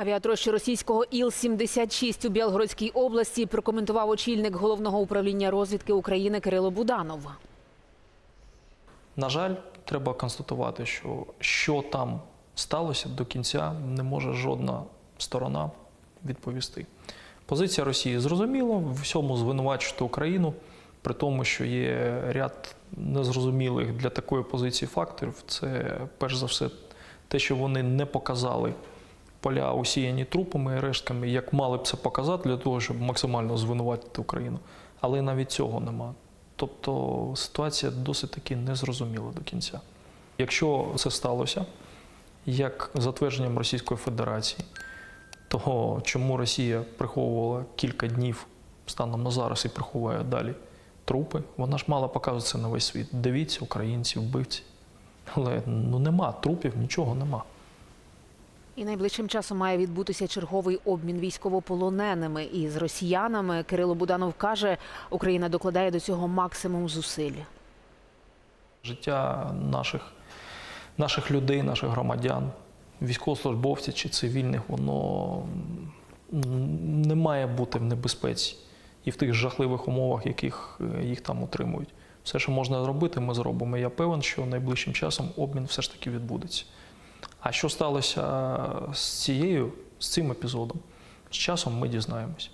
Авіатрощу російського Іл-76 у Білгородській області прокоментував очільник головного управління розвідки України Кирило Буданов. На жаль, треба констатувати, що що там сталося до кінця, не може жодна сторона відповісти. Позиція Росії зрозуміла, в всьому звинувачувати Україну, при тому, що є ряд незрозумілих для такої позиції факторів. Це перш за все те, що вони не показали поля усіяні трупами і рештками, як мали б це показати для того, щоб максимально звинуватити Україну. Але навіть цього нема. Тобто ситуація досить таки незрозуміла до кінця. Якщо це сталося, як за твердженням Російської Федерації, того чому Росія приховувала кілька днів станом на зараз і приховує далі трупи, вона ж мала показувати на весь світ. Дивіться, українці, вбивці. Але ну нема трупів, нічого нема. І найближчим часом має відбутися черговий обмін військовополоненими із росіянами. Кирило Буданов каже, Україна докладає до цього максимум зусиль. Життя наших, наших людей, наших громадян, військовослужбовців чи цивільних, воно не має бути в небезпеці і в тих жахливих умовах, яких е, їх там утримують. Все, що можна зробити, ми зробимо. Я певен, що найближчим часом обмін все ж таки відбудеться. А що сталося з цією, з цим епізодом? З часом ми дізнаємось.